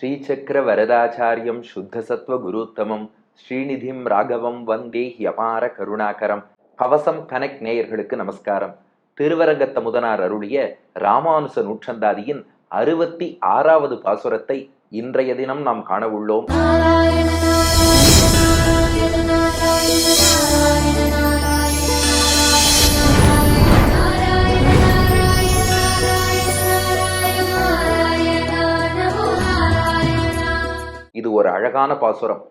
ஸ்ரீசக்கர வரதாச்சாரியம் சுத்தசத்வ குருத்தமம் ஸ்ரீநிதிம் ராகவம் வந்தே ஹியபார கருணாகரம். கவசம் கனெக்ட் நேயர்களுக்கு நமஸ்காரம். திருவரங்கத்த முதனார் அருளிய ராமானுச நூற்றந்தாதியின் அறுபத்தி ஆறாவது பாசுரத்தை இன்றைய தினம் நாம் காண உள்ளோம். ஒரு அழகான பாசுரம்.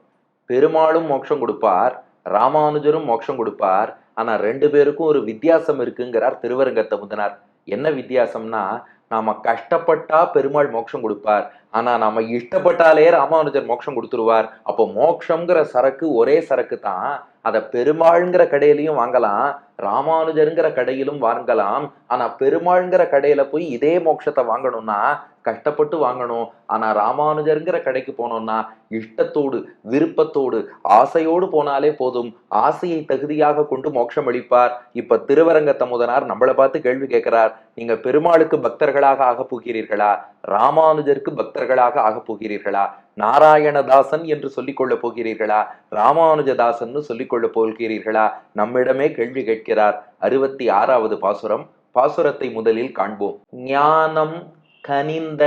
பெருமாளும் மோட்சம் கொடுப்பார் ராமானுஜரும் மோட்சம் கொடுப்பார் ஆனா ரெண்டு பேருக்கும் ஒரு வித்தியாசம் இருக்குங்கிறார் திருவரங்கத்தை முதனார் என்ன வித்தியாசம்னா நாம கஷ்டப்பட்டா பெருமாள் மோட்சம் கொடுப்பார். ஆனா நாம இஷ்டப்பட்டாலே ராமானுஜர் மோட்சம் கொடுத்துருவார். அப்போ மோட்சம்ங்கிற சரக்கு ஒரே சரக்கு தான். அதை பெருமாள்ங்கிற கடையிலையும் வாங்கலாம் ராமானுஜருங்கிற கடையிலும் வாங்கலாம். ஆனா பெருமாள்ங்கிற கடையில போய் இதே மோட்சத்தை வாங்கணும்னா கஷ்டப்பட்டு வாங்கணும். ஆனா ராமானுஜருங்கிற கடைக்கு போனோம்னா இஷ்டத்தோடு விருப்பத்தோடு ஆசையோடு போனாலே போதும். ஆசையை தகுதியாக கொண்டு மோட்சம் அளிப்பார். இப்ப திருவரங்கத்த முதனார் நம்மளை பார்த்து கேள்வி கேட்கிறார். நீங்க பெருமாளுக்கு பக்தர்களாக ஆகப் போகிறீர்களா? ராமானுஜருக்கு பக்தர்களாக ஆகப் போகிறீர்களா? நாராயணதாசன் என்று சொல்லிக் கொள்ளப் போகிறீர்களா? ராமானுஜதாசன் சொல்லிக்கொள்ளப் போகிறீர்களா? நம்மிடமே கேள்வி கேட்கிறார். அறுபத்தி ஆறாவது பாசுரம். பாசுரத்தை முதலில் காண்போம். ஞானம் கனிந்த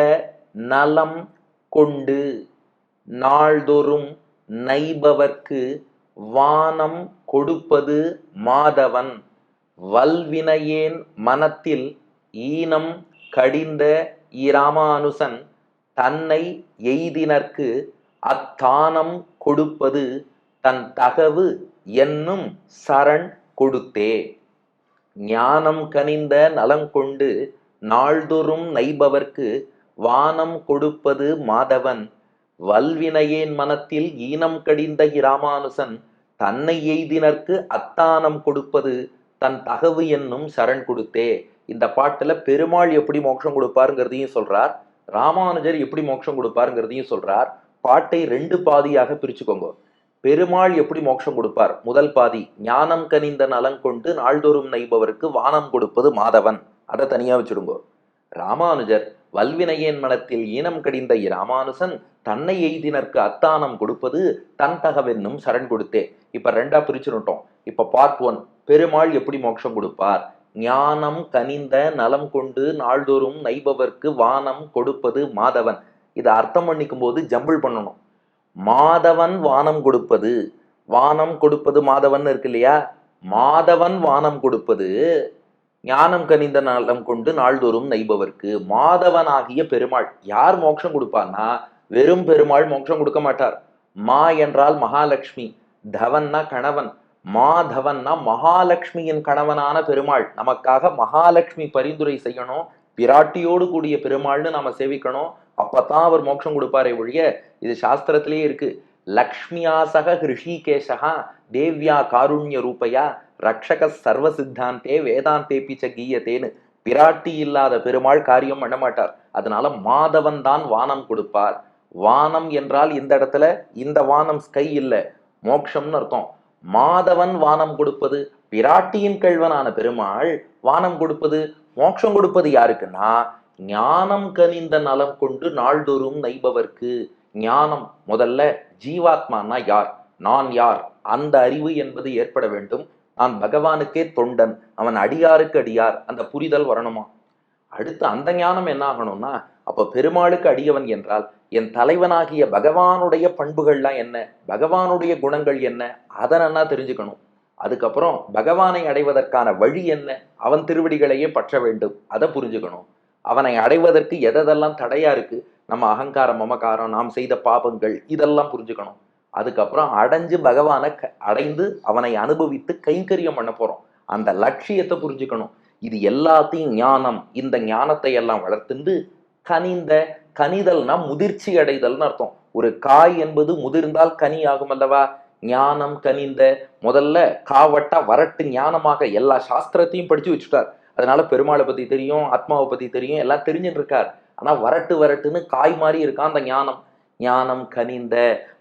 நலம் கொண்டு நாள்தோறும் நைபவர்க்கு வானம் கொடுப்பது மாதவன். வல்வினையேன் மனத்தில் ஈனம் கடிந்த இராமானுசன் தன்னை எய்தினர்க்கு அத்தானம் கொடுப்பது தன் தகவு என்னும் சரண் கொடுத்தே. ஞானம் கனிந்த நலங்கொண்டு நாள்தொறும் நைபவர்க்கு வானம் கொடுப்பது மாதவன். வல்வினையேன் மனத்தில் ஈனம் கடிந்த இராமானுசன் தன்னை எய்தினர்க்கு அத்தானம் கொடுப்பது தன் தகவு என்னும் சரண் கொடுத்தே. இந்த பாட்டில் பெருமாள் எப்படி மோட்சம் கொடுப்பாருங்கிறதையும் சொல்றார் ராமானுஜர் எப்படி மோட்சம் கொடுப்பாருங்கிறதையும் சொல்றார். பாட்டை ரெண்டு பாதியாக பிரிச்சுக்கோங்க. பெருமாள் எப்படி மோட்சம் கொடுப்பார்? முதல் பாதி ஞானம் கனிந்த நலங்கொண்டு நாள்தோறும் நெய்பவருக்கு வானம் கொடுப்பது மாதவன். அதை தனியா வச்சுடுங்கோ. ராமானுஜர் வல்வினையேன் மனத்தில் ஈனம் கடிந்த இராமானுசன் தன்னை எய்தினர்க்கு அத்தானம் கொடுப்பது தன் தகவென்னும் சரண் கொடுத்தே. இப்ப ரெண்டா பிரிச்சுட்டோம் இப்ப பார்ட் ஒன் பெருமாள் எப்படி மோட்சம் கொடுப்பார்? ஞானம் கனிந்த நலம் கொண்டு நாள்தோறும் நைபவர்க்கு வானம் கொடுப்பது மாதவன். இதை அர்த்தம் பண்ணிக்கும் போது ஜம்பிள் பண்ணணும். மாதவன் வானம் கொடுப்பது வானம் கொடுப்பது மாதவன் இருக்கு இல்லையா? மாதவன் வானம் கொடுப்பது ஞானம் கனிந்த நலம் கொண்டு நாள்தோறும் நைபவர்க்கு மாதவனாகிய பெருமாள். யார் மோட்சம் கொடுப்பார்னா வெறும் பெருமாள் மோட்சம் கொடுக்க மாட்டார். மா என்றால் மகாலட்சுமி தவன்னா கணவன். மாதவன்னா மகாலட்சுமியின் கணவனான பெருமாள். நமக்காக மகாலட்சுமி பரிந்துரை செய்யணும். பிராட்டியோடு கூடிய பெருமாள்னு நாம சேவிக்கணும். அப்பதான் அவர் மோட்சம் கொடுப்பாரே ஒழிய இது சாஸ்திரத்திலேயே இருக்கு. லக்ஷ்மியாசக ஹிருஷிகேஷா தேவ்யா காருண்ய ரூபையா ரக்ஷக சர்வ சித்தாந்தே வேதாந்தே பிச்ச கீயத்தேன்னு. பிராட்டி இல்லாத பெருமாள் காரியம் பண்ண மாட்டார். அதனால மாதவன் தான் வானம் கொடுப்பார். வானம் என்றால் இந்த இடத்துல இந்த வானம் ஸ்கை இல்லை. மோக்ஷம்னு அர்த்தம். மாதவன் வானம் கொடுப்பது பிராட்டியின் கழ்வனான பெருமாள் வானம் கொடுப்பது மோட்சம் கொடுப்பது யாருக்குன்னா ஞானம் கனிந்த நலம் கொண்டு நாள்தோறும் நைபவர்க்கு. ஞானம் முதல்ல ஜீவாத்மானா யார்? நான் யார்? அந்த அறிவு என்பது ஏற்பட வேண்டும். நான் பகவானுக்கே தொண்டன் அவன் அடியாருக்கு அடியார் அந்த புரிதல் வரணுமா? அடுத்து அந்த ஞானம் என்ன ஆகணும்னா அப்ப பெருமாளுக்கு அடியவன் என்றால் என் தலைவனாகிய பகவானுடைய பண்புகள்லாம் என்ன? பகவானுடைய குணங்கள் என்ன? அதை நன்னா தெரிஞ்சுக்கணும். அதுக்கப்புறம் பகவானை அடைவதற்கான வழி என்ன? அவன் திருவடிகளையே பற்ற வேண்டும். அதை புரிஞ்சுக்கணும். அவனை அடைவதற்கு எதெல்லாம் தடையா இருக்கு? நம்ம அகங்காரம் மமகாரம் நாம் செய்த பாபங்கள் இதெல்லாம் புரிஞ்சுக்கணும். அதுக்கப்புறம் அடைஞ்சு பகவானை க- அடைந்து அவனை அனுபவித்து கைங்கரியம் பண்ண போறோம். அந்த லட்சியத்தை புரிஞ்சுக்கணும். இது எல்லாத்தையும் ஞானம் இந்த ஞானத்தை எல்லாம் வளர்த்துண்டு கனிந்த கனிதல்னா முதிர்ச்சி அடைதல்னு அர்த்தம். ஒரு காய் என்பது முதிர்ந்தால் கனி ஆகும் அல்லவா? ஞானம் கனிந்த முதல்ல காவட்டா வரட்டு ஞானமாக எல்லா சாஸ்திரத்தையும் படிச்சு வச்சுட்டார். அதனால பெருமாளை பத்தி தெரியும் ஆத்மாவை பத்தி தெரியும் எல்லாம் தெரிஞ்சுட்டு இருக்கார் ஆனா வரட்டு வரட்டுன்னு காய் மாதிரி இருக்கான் அந்த ஞானம்? ஞானம் கனிந்த.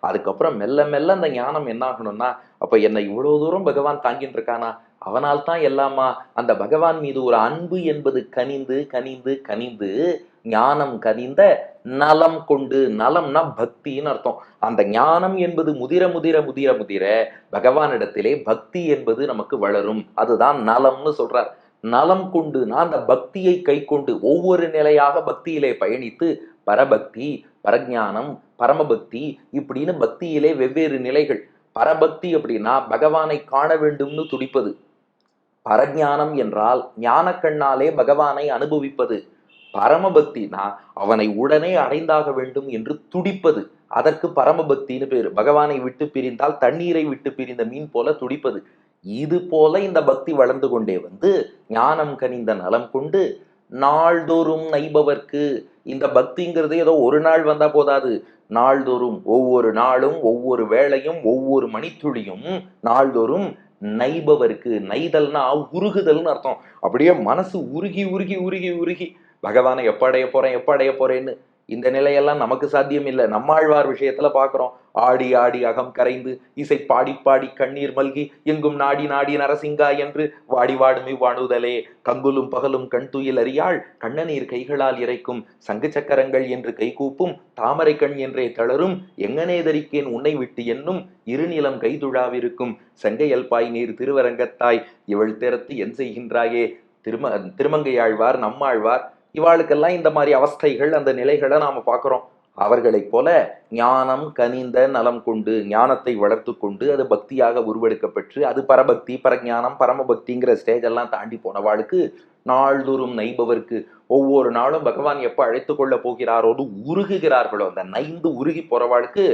அதுக்கப்புறம் மெல்ல மெல்ல அந்த ஞானம் என்ன ஆகணும்னா அப்ப என்னை இவ்வளவு தூரம் பகவான் தாங்கிட்டு இருக்கானா அவனால் தான் எல்லாமா? அந்த பகவான் மீது ஒரு அன்பு என்பது கனிந்து கனிந்து கனிந்து ஞானம் கனிந்த நலம் கொண்டு நலம்னா பக்தின்னு அர்த்தம். அந்த ஞானம் என்பது முதிர முதிர முதிர முதிர பகவானிடத்திலே பக்தி என்பது நமக்கு வளரும். அதுதான் நலம்னு சொல்றார். நலம் கொண்டு நான் அந்த பக்தியை கை கொண்டு ஒவ்வொரு நிலையாக பக்தியிலே பயணித்து பரபக்தி பரஜானம் பரமபக்தி இப்படின்னு பக்தியிலே வெவ்வேறு நிலைகள். பரபக்தி அப்படின்னா பகவானை காண வேண்டும்னு துடிப்பது. பரஞானம் என்றால் ஞான கண்ணாலே பகவானை அனுபவிப்பது. பரமபக்தினா அவனை உடனே அடைந்தாக வேண்டும் என்று துடிப்பது. அதற்கு பரமபக்தின்னு பேர். பகவானை விட்டு பிரிந்தால் தண்ணீரை விட்டு பிரிந்த மீன் போல துடிப்பது. இது போல இந்த பக்தி வளர்ந்து கொண்டே வந்து ஞானம் கனிந்த நலம் கொண்டு நாள்தோறும் நைபவர்க்கு இந்த பக்திங்கிறது ஏதோ ஒரு நாள் வந்தா போதாது. நாள்தோறும் ஒவ்வொரு நாளும் ஒவ்வொரு வேளையும் ஒவ்வொரு மணித்துளியும் நாள்தோறும் நைபவருக்கு நைதல்னா உருகுதல்னு அர்த்தம். அப்படியே மனசு உருகி உருகி உருகி உருகி பகவானை எப்ப அடைய போறேன் எப்ப அடைய போறேன்னு இந்த நிலையெல்லாம் நமக்கு சாத்தியம் இல்லை. நம்மாழ்வார் விஷயத்துல பாக்குறோம். ஆடி ஆடி அகம் கரைந்து இசை பாடி பாடி கண்ணீர் மல்கி எங்கும் நாடி நாடி நரசிங்கா என்று வாடி வாடுமி வாணுதலே கங்குலும் பகலும் கண் துயில் அறியாள் கண்ணநீர் கைகளால் இறைக்கும். சங்கு சக்கரங்கள் என்று கைகூப்பும் தாமரை கண் என்றே தளரும். எங்கனே தரிக்கேன் உன்னை விட்டு என்னும் இருநிலம் கைதுழாவிருக்கும் செங்கையல்பாய் நீர் திருவரங்கத்தாய் இவள் திறத்து என் செய்கின்றாயே. திரும திருமங்கையாழ்வார் நம்மாழ்வார் இவாளுக்கெல்லாம் இந்த மாதிரி அவஸ்தைகள் அந்த நிலைகளை நாம பார்க்குறோம். அவர்களைப் போல ஞானம் கனிந்த நலம் கொண்டு ஞானத்தை வளர்த்து கொண்டு அது பக்தியாக உருவெடுக்கப்பெற்று அது பரபக்தி பரஞானம் பரமபக்திங்கிற ஸ்டேஜ் எல்லாம் தாண்டி போனவாளுக்கு நாள்தோறும் நெய்பவருக்கு ஒவ்வொரு நாளும் பகவான் எப்போ அழைத்து கொள்ள போகிறாரோடு உருகுகிறார்களோ அந்த நைந்து உருகி போறவாளுக்கு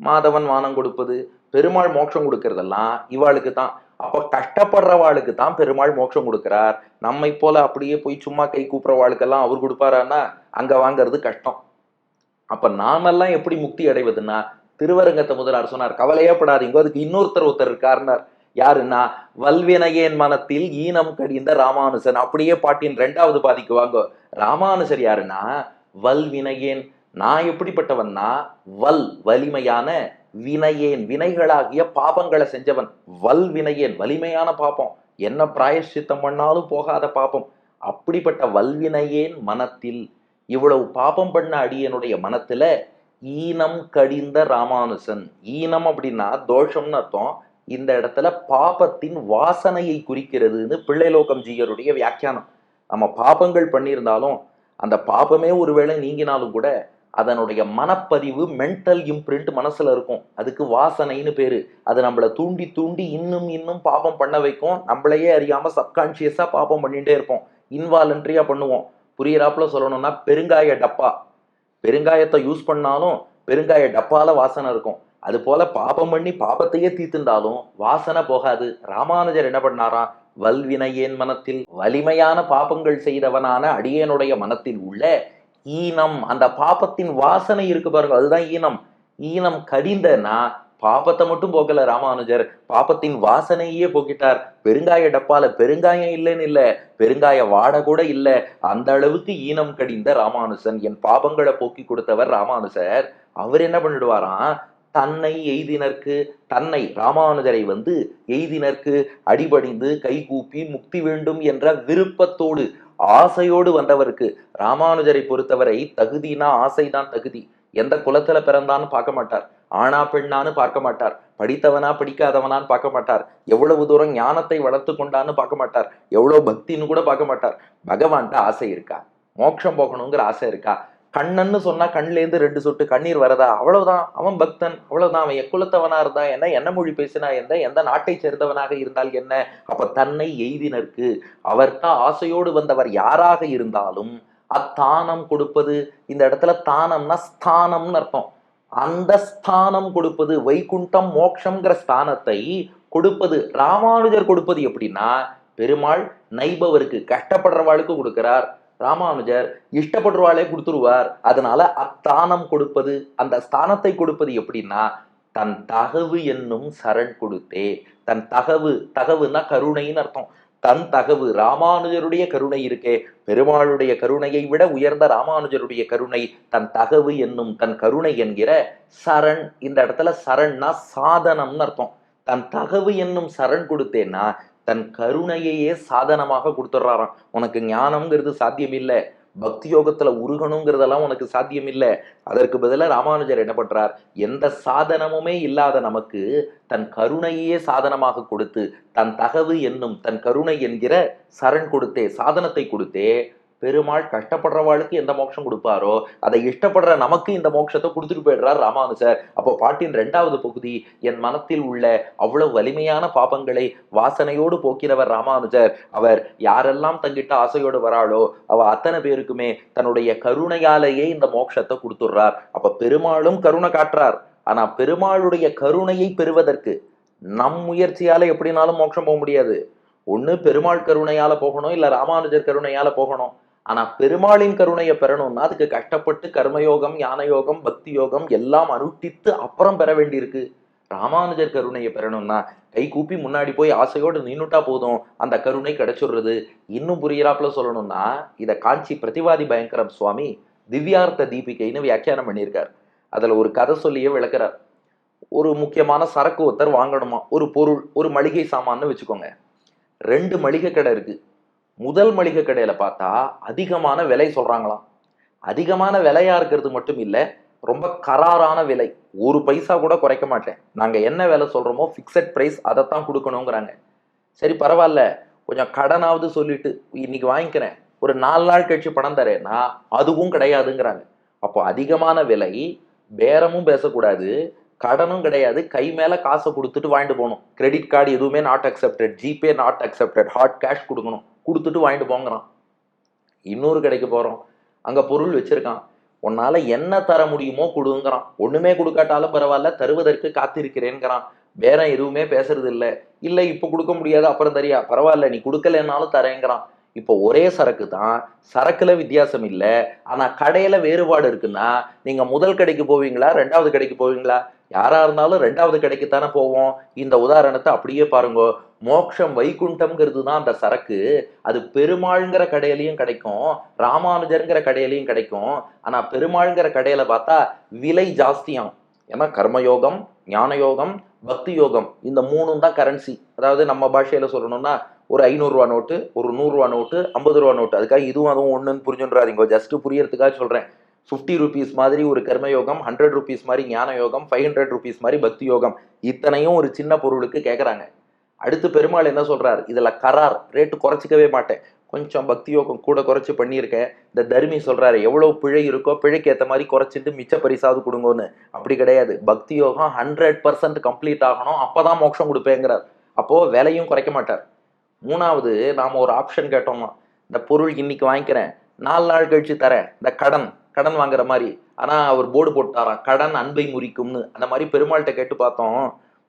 மாதவன் வானம் கொடுப்பது பெருமாள் மோட்சம் கொடுக்கறதெல்லாம் இவாளுக்கு தான். அப்ப கஷ்டப்படுறவாளுக்கு தான் பெருமாள் மோட்சம் கொடுக்கிறார். நம்மை போல அப்படியே போய் சும்மா கை கூப்புறவாளுக்கெல்லாம் அவர் கொடுப்பாரான்னா அங்க வாங்குறது கஷ்டம். அப்ப நாமெல்லாம் எப்படி முக்தி அடைவதுன்னா திருவரங்கத்தை முதலார் சொன்னார் கவலையே படாதீங்க அதுக்கு இன்னொருத்தர் ஒருத்தர் இருக்காருனார் யாருன்னா வல்வினையேன் மனத்தில் ஈனம் கடிந்த ராமானுசன். அப்படியே பாட்டின் ரெண்டாவது பாதிக்கு வாங்க. ராமானுசர் யாருன்னா வல்வினையேன். நான் எப்படிப்பட்டவன்னா வல் வலிமையான வினையேன் வினைகளாகிய பாபங்களை செஞ்சவன் வல் வினையேன் வலிமையான பாப்பம் என்ன பிராயஷ்சித்தம் பண்ணாலும் போகாத பாப்பம் அப்படிப்பட்ட வல்வினையேன் மனத்தில் இவ்வளவு பாபம் பண்ண அடியனுடைய மனத்துல ஈனம் கடிந்த ராமானுசன். ஈனம் அப்படின்னா தோஷம்னு அர்த்தம். இந்த இடத்துல பாபத்தின் வாசனையை குறிக்கிறதுன்னு பிள்ளைலோகம் ஜீயருடைய வியாக்கியானம். நம்ம பாபங்கள் பண்ணியிருந்தாலும் அந்த பாபமே ஒருவேளை நீங்கினாலும் கூட அதனுடைய மனப்பதிவு மென்டல் இம்ப்ரிண்ட் மனசில் இருக்கும். அதுக்கு வாசனைன்னு பேர். அது நம்மளை தூண்டி தூண்டி இன்னும் இன்னும் பாபம் பண்ண வைக்கும். நம்மளையே அறியாமல் சப்கான்ஷியஸாக பாபம் பண்ணிகிட்டே இருப்போம். இன்வாலண்ட்ரியாக பண்ணுவோம். புரியறாப்புல சொல்லணும்னா பெருங்காய டப்பா. பெருங்காயத்தை யூஸ் பண்ணாலும் பெருங்காய டப்பாவில் வாசனை இருக்கும். அது போல பாபம் பண்ணி பாபத்தையே தீத்துண்டாலும் வாசனை போகாது. ராமானுஜர் என்ன பண்ணாராம்? வல்வினையேன் மனத்தில் வலிமையான பாபங்கள் செய்தவனான அடியேனுடைய மனத்தில் உள்ள ஈனம் அந்த பாபத்தின் வாசனை இருக்கு பாருங்க அதுதான் ஈனம். ஈனம் கடிந்தனா பாபத்தை மட்டும் போக்கல ராமானுஜர். பாபத்தின் வாசனையே போக்கிட்டார். பெருங்காய டப்பால பெருங்காயம் இல்லைன்னு இல்ல பெருங்காய வாடை கூட இல்ல. அந்த அளவுக்கு ஈனம் கடிந்த ராமானுஜன் என் பாபங்களை போக்கி கொடுத்தவர் ராமானுஜர் அவர் என்ன பண்ணிடுவாராம்? தன்னை எய்தினர்க்கு தன்னை ராமானுஜரை வந்து எய்தினர்க்கு அடிபடிந்து கைகூப்பி முக்தி வேண்டும் என்ற விருப்பத்தோடு ஆசையோடு வந்தவருக்கு ராமானுஜரை பொறுத்தவரை தகுதினா ஆசைதான் தகுதி. எந்த குலத்துல பிறந்தான்னு பார்க்க மாட்டார். ஆணா பெண்ணான்னு பார்க்க மாட்டார். படித்தவனா படிக்காதவனான்னு பார்க்க மாட்டார். எவ்வளவு தூரம் ஞானத்தை வளர்த்து கொண்டான்னு பார்க்க மாட்டார். எவ்வளவு பக்தின்னு கூட பார்க்க மாட்டார். பகவான்கிட்ட ஆசை இருக்கா? மோட்சம் போகணுங்கிற ஆசை இருக்கா? கண்ணன்னு சொன்னா கண்ணுலேருந்து ரெண்டு சொட்டு கண்ணீர் வரதா? அவ்வளவுதான். அவன் பக்தன். அவ்வளவுதான். அவன் எக்குலத்தவனா இருந்தா என்ன? என்ன மொழி பேசினா எந்த எந்த நாட்டை சேர்ந்தவனாக இருந்தால் என்ன? அப்ப தன்னை எய்தினருக்கு அவர்கிட்ட ஆசையோடு வந்தவர் யாராக இருந்தாலும் அத்தானம் கொடுப்பது இந்த இடத்துல தானம்னா ஸ்தானம்னு அர்த்தம். அந்த ஸ்தானம் கொடுப்பது வைகுண்டம் மோக்ஷங்கிற ஸ்தானத்தை கொடுப்பது ராமானுஜர் கொடுப்பது எப்படின்னா பெருமாள் நைபவருக்கு கஷ்டப்படுறவாளுக்கு கொடுக்கிறார். ராமானுஜர் இஷ்டப்படுறவாளே கொடுத்துருவார். அதனால அத்தானம் கொடுப்பது அந்த ஸ்தானத்தை கொடுப்பது எப்படின்னா தன் தகவு என்னும் சரண் கொடுத்தே தன் தகவு தகவுன்னா கருணைன்னு அர்த்தம். தன் தகவு ராமானுஜருடைய கருணை இருக்கே. பெருமாளுடைய கருணையை விட உயர்ந்த ராமானுஜருடைய கருணை தன் தகவு என்னும் தன் கருணை என்கிற சரண். இந்த இடத்துல சரண்னா சாதனம்னு அர்த்தம். தன் தகவு என்னும் சரண் கொடுத்தேன்னா தன் கருணையையே சாதனமாக கொடுத்துட்றாராம். உனக்கு ஞானம்ங்கிறது சாத்தியம் இல்லை பக்தி யோகத்துல உருகணுங்கிறதெல்லாம் உனக்கு சாத்தியம் இல்லை அதற்கு பதிலாக ராமானுஜர் என்ன பண்றார்? எந்த சாதனமுமே இல்லாத நமக்கு தன் கருணையே சாதனமாக கொடுத்து தன் தகவு என்னும் தன் கருணை என்கிற சரண் கொடுத்தே சாதனத்தை கொடுத்தே பெருமாள் கஷ்டப்படுறவாளுக்கு எந்த மோட்சம் கொடுப்பாரோ அதை இஷ்டப்படுற நமக்கு இந்த மோட்சத்தை கொடுத்துட்டு போயிடுறார் ராமானுஜர் அப்போ பாட்டின் ரெண்டாவது பகுதி என் மனத்தில் உள்ள அவ்வளவு வலிமையான பாபங்களை வாசனையோடு போக்கிறவர் ராமானுஜர் அவர் யாரெல்லாம் தங்கிட்ட ஆசையோடு வராளோ அவ அத்தனை பேருக்குமே தன்னுடைய கருணையாலேயே இந்த மோட்சத்தை கொடுத்துடுறார். அப்ப பெருமாளும் கருணை காட்டுறார். ஆனா பெருமாளுடைய கருணையை பெறுவதற்கு நம் முயற்சியால எப்படினாலும் மோட்சம் போக முடியாது. ஒன்று பெருமாள் கருணையால போகணும் இல்லை ராமானுஜர் கருணையால போகணும். ஆனா பெருமாளின் கருணையை பெறணும்னா அதுக்கு கஷ்டப்பட்டு கர்மயோகம் ஞான யோகம் பக்தி யோகம் எல்லாம் அனுஷ்டித்து அப்புறம் பெற வேண்டியிருக்கு. ராமானுஜர் கருணையை பெறணும்னா கை கூப்பி முன்னாடி போய் ஆசையோடு நின்னுட்டா போதும். அந்த கருணை கிடைச்சிடுறது. இன்னும் புரியிறாப்புல சொல்லணும்னா இத காஞ்சி பிரதிவாதி பயங்கரம் சுவாமி திவ்யார்த்த தீபிகைன்னு வியாக்கியானம் பண்ணியிருக்கார். அதுல ஒரு கதை சொல்லியே விளக்குறார். ஒரு முக்கியமான சரக்கு ஒருத்தர் வாங்கணுமா? ஒரு பொருள் ஒரு மளிகை சாமான்னு வச்சுக்கோங்க. ரெண்டு மளிகை கடை இருக்குது முதல் மளிகை கடையில் பார்த்தா அதிகமான விலை சொல்கிறாங்களாம் அதிகமான விலையா இருக்கிறது மட்டும் இல்லை ரொம்ப கராரான விலை. ஒரு பைசா கூட குறைக்க மாட்டேன். நாங்கள் என்ன விலை சொல்கிறோமோ ஃபிக்ஸட் ப்ரைஸ் அதைத்தான் கொடுக்கணுங்கிறாங்க. சரி பரவாயில்ல. கொஞ்சம் கடனாவது சொல்லிட்டு இன்னைக்கு வாங்கிக்கிறேன். ஒரு நாலு நாள் கழிச்சு பணம் தரேன்னா அதுவும் கிடையாதுங்கிறாங்க. அப்போ அதிகமான விலை பேரமும் பேசக்கூடாது. கடனும் கிடையாது. கை மேலே காசை கொடுத்துட்டு வாங்கிட்டு போகணும். கிரெடிட் கார்டு எதுவுமே not accepted GPay not accepted hard cash கொடுக்கணும். கொடுத்துட்டு வாங்கிட்டு போங்கிறான். இன்னொரு கடைக்கு போகிறோம் அங்கே பொருள் வச்சுருக்கான். உன்னால் என்ன தர முடியுமோ கொடுங்கிறான். ஒன்றுமே கொடுக்காட்டாலும் பரவாயில்ல தருவதற்கு காத்திருக்கிறேங்கிறான் வேற எதுவுமே பேசுறது இல்லை. இல்லை இப்போ கொடுக்க முடியாது அப்புறம் தரியா. பரவாயில்ல நீ கொடுக்கலன்னாலும் தரேங்கிறான் இப்போ ஒரே சரக்கு தான். சரக்குல வித்தியாசம் இல்லை. ஆனால் கடையில் வேறுபாடு இருக்குன்னா நீங்கள் முதல் கடைக்கு போவீங்களா ரெண்டாவது கடைக்கு போவீங்களா? யாரா இருந்தாலும் ரெண்டாவது கடைக்கு தானே போவோம். இந்த உதாரணத்தை அப்படியே பாருங்க. மோக்ஷம் வைகுண்டம்ங்கிறது தான் அந்த சரக்கு. அது பெருமாள்ங்கிற கடையிலையும் கிடைக்கும். ராமானுஜருங்கிற கடையிலையும் கிடைக்கும். ஆனா பெருமாள்ங்கிற கடையில பார்த்தா விலை ஜாஸ்தியாம். ஏன்னா கர்மயோகம் ஞான யோகம் பக்தி யோகம் இந்த மூணும் தான் கரன்சி அதாவது நம்ம பாஷையில சொல்லணும்னா ஒரு ஐநூறுரூவா நோட்டு ஒரு நூறுரூவா நோட்டு ஐம்பது ரூபா நோட்டு. அதுக்காக இதுவும் அதுவும் ஒன்றுன்னு புரிஞ்சுன்றாதீங்க. ஜஸ்ட் புரியறதுக்காக சொல்கிறேன் ஃபிஃப்டி ருபீஸ் மாதிரி ஒரு கர்மயோகம் ஹண்ட்ரட் ருபீஸ் மாதிரி ஞான யோகம் ஃபைவ் ஹண்ட்ரட் ருபீஸ் மாதிரி பக்தி யோகம் இத்தனையும் ஒரு சின்ன பொருளுக்கு கேட்குறாங்க அடுத்து பெருமாள் என்ன சொல்கிறார் இதில் கரார் ரேட்டு குறைச்சிக்கவே மாட்டேன். கொஞ்சம் பக்தி யோகம் கூட குறைச்சி பண்ணியிருக்கேன். இந்த தர்மி சொல்கிறாரு எவ்வளோ பிழை இருக்கோ பிழைக்கு ஏற்ற மாதிரி குறைச்சிட்டு மிச்ச பரிசாவது கொடுங்கன்னு. அப்படி கிடையாது. பக்தி யோகம் ஹண்ட்ரட் பர்சன்ட் கம்ப்ளீட் ஆகணும். அப்போ தான் மோட்சம் கொடுப்பேங்கிறார். அப்போது விலையும் குறைக்க மாட்டார். மூணாவது நாம் ஒரு ஆப்ஷன் கேட்டோம்னா இந்த பொருள் இன்னைக்கு வாங்கிக்கிறேன். நாலு நாள் கழித்து தரேன். இந்த கடன் கடன் வாங்குற மாதிரி. ஆனா அவர் போர்டு போட்டாராம் கடன் அன்பை முறிக்கும்னு. அந்த மாதிரி பெருமாள்கிட்ட கேட்டு பார்த்தோம்.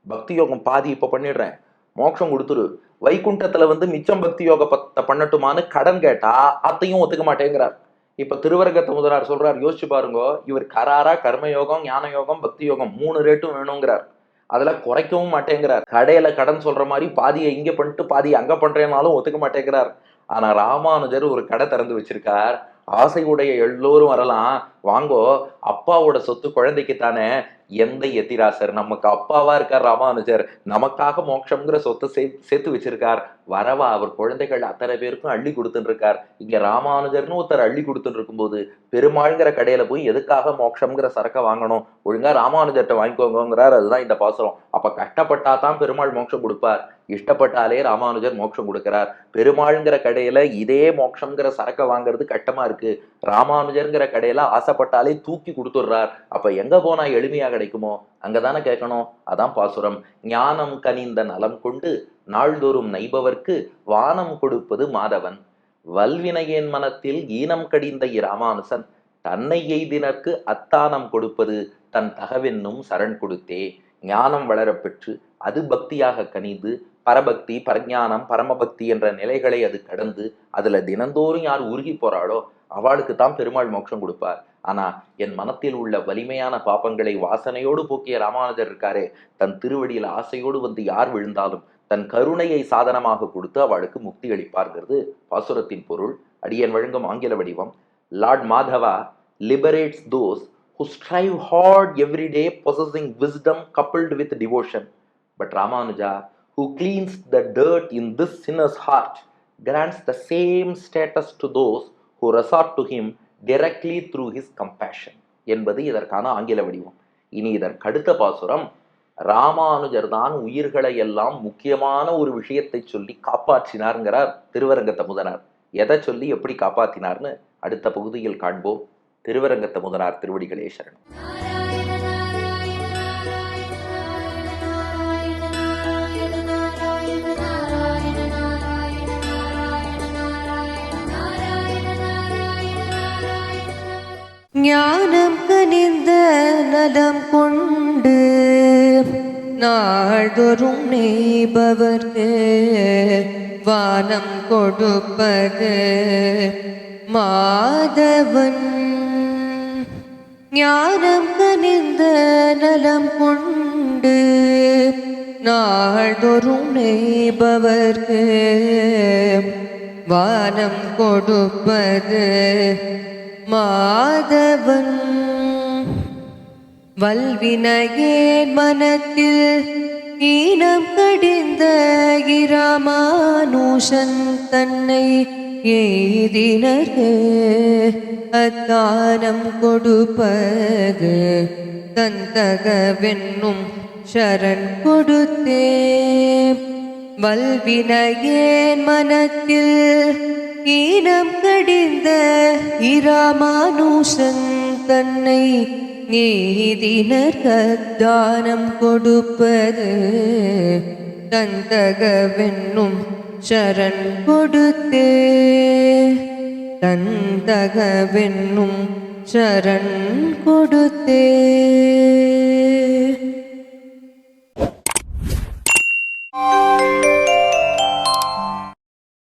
பக்தி யோகம் பாதி இப்ப பண்ணிடுறேன். மோட்சம் கொடுத்துரு. வைகுண்டத்துல வந்து மிச்சம் பக்தி யோக பத்தை பண்ணட்டுமான்னு கடன் கேட்டா அத்தையும் ஒத்துக்க மாட்டேங்கிறார். இப்ப திருவரங்கத்த முதலார் சொல்றார் யோசிச்சு பாருங்க இவர் கராரா கர்மயோகம் ஞான யோகம் பக்தி யோகம் மூணு ரேட்டும் வேணுங்கிறார். அதில் குறைக்கவும் மாட்டேங்கிறார். கடையில கடன் சொல்ற மாதிரி பாதியை இங்க பண்ணிட்டு பாதியை அங்க பண்றேனாலும் ஒத்துக்க மாட்டேங்கிறார். ஆனா ராமானுஜர் ஒரு கடை திறந்து வச்சிருக்கார். ஆசையுடைய எல்லோரும் வரலாம். வாங்கோ அப்பாவோட சொத்து குழந்தைக்கு தானே. எந்த எத்திராசர்? நமக்கு அப்பாவா இருக்கார் ராமானுஜர். நமக்காக மோட்சம்ங்கிற சொத்தை சே சேர்த்து வச்சிருக்கார். வரவா அவர் குழந்தைகள் அத்தனை பேருக்கும் அள்ளி கொடுத்துட்டு இருக்கார் இங்க ராமானுஜர்னு ஒருத்தர் அள்ளி கொடுத்துட்டு இருக்கும்போது பெருமாள்ங்கிற கடையில போய் எதுக்காக மோட்சம்ங்கிற சரக்கை வாங்கணும்? ஒழுங்கா ராமானுஜர்கிட்ட வாங்கிக்கோங்கிறார் அதுதான் இந்த பாசுரம். அப்ப கஷ்டப்பட்டா தான் பெருமாள் மோட்சம் கொடுப்பார். இஷ்டப்பட்டாலே ராமானுஜர் மோட்சம் கொடுக்கிறார். பெருமாள்ங்கிற கடையில இதே மோட்சங்கிற சரக்கை வாங்குறது கட்டமா இருக்கு. ராமானுஜர்ங்கிற கடையில ஆசைப்பட்டாலே தூக்கி கொடுத்துடுறார். அப்ப எங்க போனா எளிமையா கிடைக்குமோ? அங்கதானே கேட்கணும். அதான் பாசுரம். ஞானம் கனிந்த நலம் கொண்டு நாள்தோறும் நைபவர்க்கு வானம் கொடுப்பது மாதவன். வல்வினையேன் மனத்தில் ஈனம் கடிந்த இராமானுசன் தன்னை எய்தினர்க்கு அத்தானம் கொடுப்பது தன் தகவென்னும் சரண் கொடுத்தே. ஞானம் வளரப்பெற்று அது பக்தியாக கனிந்து பரபக்தி பரஜானம் பரமபக்தி என்ற நிலைகளை அது கடந்து அதுல தினந்தோறும் யார் உருகி போறாளோ அவளுக்கு தான் பெருமாள் மோட்சம் கொடுப்பார். ஆனா என் மனத்தில் உள்ள வலிமையான பாப்பங்களை வாசனையோடு போக்கிய ராமானுஜர் இருக்காரே தன் திருவடியில் ஆசையோடு வந்து யார் விழுந்தாலும் தன் கருணையை சாதனமாக கொடுத்து அவளுக்கு முக்தி அளிப்பார்கிறது. பாசுரத்தின் பொருள் அடியன் வழங்கும் ஆங்கில வடிவம் lord Madhava liberates those who strive hard every day possessing wisdom coupled with devotion. But ramanuja who cleans the dirt in this sinner's heart grants the same status to those who resort to him directly through his compassion. என்பது இதற்கான ஆங்கில வடிவம். இனி இதற்கடுத்த பாசுரம் ராமானுஜர் தான் உயிர்களை எல்லாம் முக்கியமான ஒரு விஷயத்தை சொல்லி காப்பாற்றினார்ங்கிறார் திருவரங்கத்த முதனார் எதை சொல்லி எப்படி காப்பாற்றினார்னு அடுத்த பகுதியில் காண்போம். திருவரங்கத்த முதனார் திருவடிகளே சரணம் ஞானம் நலம் கொண்டு நாள்தோறும் நெய்பவர்க்கு வானம் கொடுப்பது மாதவன். ஞானம் கனிந்த நலம் கொண்டு நாள்தோறும் நெய்பவர்க்கு வானம் கொடுப்பது மாதவன். வல்வினையேன் மனத்தில் ஈனம் கடிந்த இராமானுஷன் தன்னை எய்தினரு அத்தானம் கொடுப்பது தந்தகவென்னும் சரண் கொடுத்தே வல்வினையேன் மனத்தில் ஈனம் கடிந்த இராமானுஷன் தன்னை നീതിനർഹദാനം കൊടുപ്പത് തന്തകവെന്നും ശരൺ കൊടുത്തേ തന്തകവെന്നും ശരൺ കൊടുത്തേ